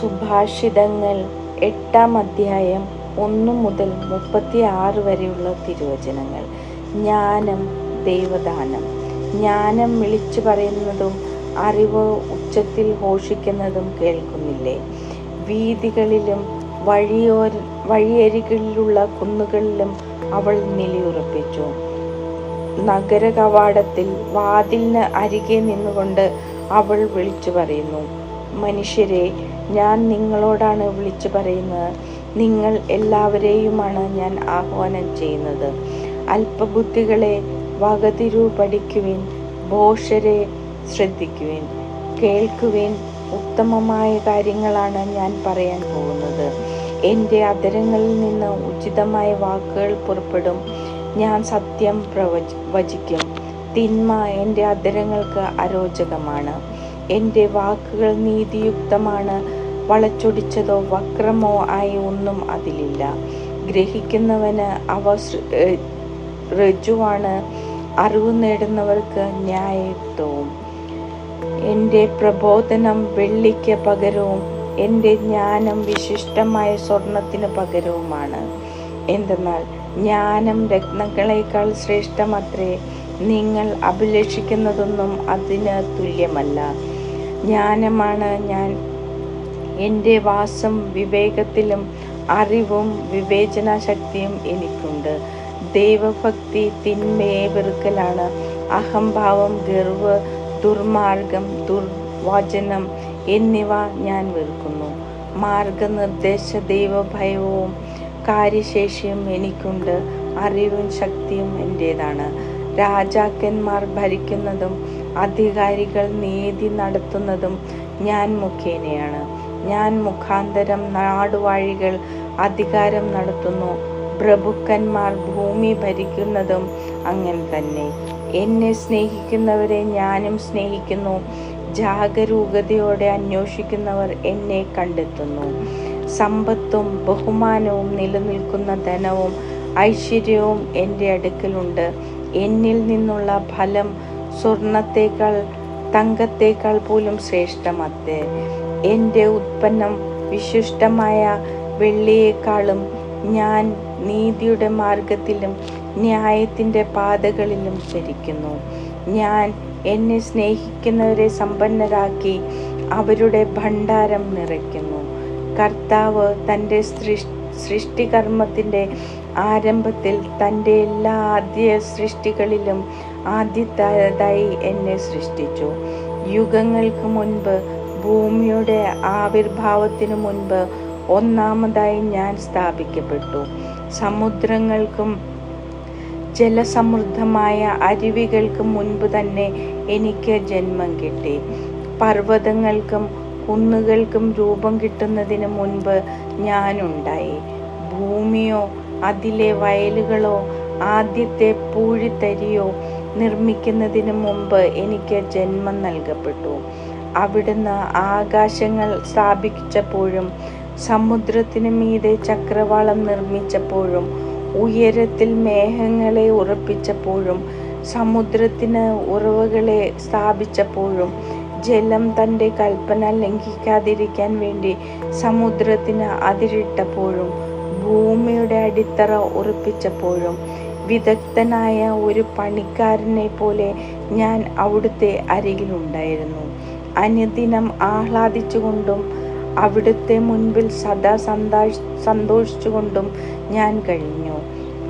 സുഭാഷിതങ്ങൾ എട്ടാം അധ്യായം ഒന്ന് മുതൽ മുപ്പത്തി ആറ് വരെയുള്ള തിരുവചനങ്ങൾ. ജ്ഞാനം ദൈവദാനം. ജ്ഞാനം വിളിച്ചു പറയുന്നതും അറിവ് ഉച്ചത്തിൽ ഘോഷിക്കുന്നതും കേൾക്കുന്നില്ലേ? വീതികളിലും വഴിയോര വഴിയരികളിലുള്ള കുന്നുകളിലും അവൾ നിലയുറപ്പിച്ചു. നഗര കവാടത്തിൽ വാതിലിന് അരികെ നിന്നുകൊണ്ട് അവൾ വിളിച്ചു പറയുന്നു മനുഷ്യരെ ഞാൻ നിങ്ങളോടാണ് വിളിച്ചു പറയുന്നത്. നിങ്ങൾ എല്ലാവരെയുമാണ് ഞാൻ ആഹ്വാനം ചെയ്യുന്നത്. അല്പബുദ്ധികളെ വകതിരു പഠിക്കുവിൻ ഭോഷരെ ശ്രദ്ധിക്കുവിൻ. കേൾക്കുവിൻ ഉത്തമമായ കാര്യങ്ങളാണ് ഞാൻ പറയാൻ പോകുന്നത്. എന്റെ അതരങ്ങളിൽ നിന്ന് ഉചിതമായ വാക്കുകൾ പുറപ്പെടും. ഞാൻ സത്യം പ്രവച വചിക്കും. തിന്മ എന്റെ അധരങ്ങൾക്ക് അരോചകമാണ്. എന്റെ വാക്കുകൾ നീതിയുക്തമാണ്. വളച്ചൊടിച്ചതോ വക്രമോ ആയി ഒന്നും അതിലില്ല. ഗ്രഹിക്കുന്നവന് അവ ഋജുവാണ്. അറിവ് നേടുന്നവർക്ക് ന്യായയുക്തവും എന്റെ പ്രബോധനം വെള്ളിക്ക് പകരവും. എന്റെ ജ്ഞാനം വിശിഷ്ടമായ സ്വർണത്തിന് പകരവുമാണ്. എന്തെന്നാൽ ജ്ഞാനം രത്നങ്ങളെക്കാൾ ശ്രേഷ്ഠമത്രേ. നിങ്ങൾ അഭിലഷിക്കുന്നതൊന്നും അതിന് തുല്യമല്ല. ജ്ഞാനമാണ് ഞാൻ. എന്റെ വാസം വിവേകത്തിലും അറിവും വിവേചന ശക്തിയും എനിക്കുണ്ട്. ദൈവഭക്തി തിന്മയെ വെറുക്കലാണ്. അഹംഭാവം ഗർവ് ദുർമാർഗം ദുർവചനം എന്നിവ ഞാൻ വെറുക്കുന്നു. മാർഗനിർദ്ദേശ ദൈവഭയവും കാര്യശേഷിയും എനിക്കുണ്ട്. അറിവും ശക്തിയും എന്റേതാണ്. രാജാക്കന്മാർ ഭരിക്കുന്നതും അധികാരികൾ നീതി നടത്തുന്നതും ഞാൻ മുഖേനയാണ്. ഞാൻ മുഖാന്തരം നാടുവാഴികൾ അധികാരം നടത്തുന്നു. പ്രഭുക്കന്മാർ ഭൂമി ഭരിക്കുന്നതും അങ്ങനെ തന്നെ. എന്നെ സ്നേഹിക്കുന്നവരെ ഞാനും സ്നേഹിക്കുന്നു. ജാഗരൂകതയോടെ അന്വേഷിക്കുന്നവർ എന്നെ കണ്ടെത്തുന്നു. സമ്പത്തും ബഹുമാനവും നിലനിൽക്കുന്ന ധനവും ഐശ്വര്യവും എന്റെ അടുക്കലുണ്ട്. എന്നിൽ നിന്നുള്ള ഫലം സ്വർണത്തേക്കാൾ തങ്കത്തേക്കാൾ പോലും ശ്രേഷ്ഠമത്തെ എന്റെ ഉത്പന്നം വിശിഷ്ടമായ വെള്ളിയേക്കാളും ഞാൻ നീതിയുടെ മാർഗത്തിലും ന്യായത്തിന്റെ പാതകളിലും ചരിക്കുന്നു. ഞാൻ എന്നെ സ്നേഹിക്കുന്നവരെ സമ്പന്നരാക്കി അവരുടെ ഭണ്ഡാരം നിറയ്ക്കുന്നു. കർത്താവ് തന്റെ സൃഷ് സൃഷ്ടികർമ്മത്തിന്റെ ആരംഭത്തിൽ തന്റെ എല്ലാ ആദ്യ സൃഷ്ടികളിലും ആദ്യത്തേതായി എന്നെ സൃഷ്ടിച്ചു. യുഗങ്ങൾക്ക് മുൻപ് ഭൂമിയുടെ ആവിർഭാവത്തിനു മുൻപ് ഒന്നാമതായി ഞാൻ സ്ഥാപിക്കപ്പെട്ടു. സമുദ്രങ്ങൾക്കും ജലസമൃദ്ധമായ അരുവികൾക്കും മുൻപ് തന്നെ എനിക്ക് ജന്മം കിട്ടി. പർവതങ്ങൾക്കും കുന്നുകൾക്കും രൂപം കിട്ടുന്നതിന് മുൻപ് ഞാനുണ്ടായി ഭൂമിയോ അതിലെ വയലുകളോ ആദ്യത്തെ പൂഴിത്തരിയോ നിർമ്മിക്കുന്നതിന് മുമ്പ് എനിക്ക് ജന്മം നൽകപ്പെട്ടു. അവിടുന്ന് ആകാശങ്ങൾ സ്ഥാപിച്ചപ്പോഴും സമുദ്രത്തിനു മീതെ ചക്രവാളം നിർമ്മിച്ചപ്പോഴും ഉയരത്തിൽ മേഘങ്ങളെ ഉറപ്പിച്ചപ്പോഴും സമുദ്രത്തിന് ഉറവുകളെ സ്ഥാപിച്ചപ്പോഴും ജലം തന്റെ കൽപ്പന ലംഘിക്കാതിരിക്കാൻ വേണ്ടി സമുദ്രത്തിന് അതിരിട്ടപ്പോഴും ഭൂമിയുടെ അടിത്തറ ഉറപ്പിച്ചപ്പോഴും വിദഗ്ധനായ ഒരു പണിക്കാരനെ പോലെ ഞാൻ അവിടുത്തെ അരികിലുണ്ടായിരുന്നു. അനുദിനം ആഹ്ലാദിച്ചുകൊണ്ടും അവിടുത്തെ മുൻപിൽ സദാ സന്താഷ് സന്തോഷിച്ചുകൊണ്ടും ഞാൻ കഴിഞ്ഞു.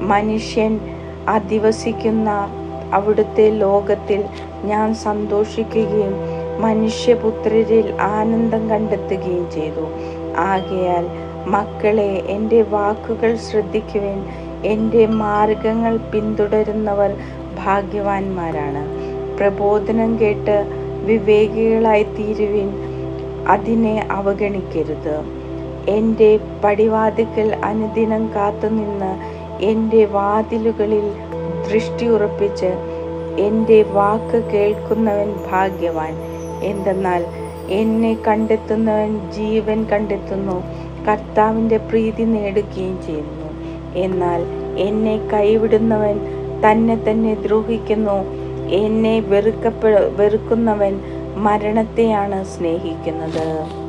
മനുഷ്യൻ അധിവസിക്കുന്ന അവിടുത്തെ ലോകത്തിൽ ഞാൻ സന്തോഷിക്കുകയും മനുഷ്യപുത്രരിൽ ആനന്ദം കണ്ടെത്തുകയും ചെയ്തു. ആകയാൽ മക്കളെ എന്റെ വാക്കുകൾ ശ്രദ്ധിക്കുവിൻ. എന്റെ മാർഗങ്ങൾ പിന്തുടരുന്നവർ ഭാഗ്യവാന്മാരാണ്. പ്രബോധനം കേട്ട് വിവേകികളായി തീരുവിൻ അതിനെ അവഗണിക്കരുത്. എന്റെ പടിവാതിക്കൽ അനുദിനം കാത്തുനിന്ന് എന്റെ വാതിലുകളിൽ ദൃഷ്ടി ഉറപ്പിച്ച് എന്റെ വാക്ക് കേൾക്കുന്നവൻ ഭാഗ്യവാൻ. എന്തെന്നാൽ എന്നെ കണ്ടെത്തുന്നവൻ ജീവൻ കണ്ടെത്തുന്നു കർത്താവിന്റെ പ്രീതി നേടുകയും ചെയ്യുന്നു. എന്നാൽ എന്നെ കൈവിടുന്നവൻ തന്നെ തന്നെ ദ്രോഹിക്കുന്നു. എന്നെ വെറുക്കപ്പെ വെറുക്കുന്നവൻ മരണത്തെയാണ് സ്നേഹിക്കുന്നത്.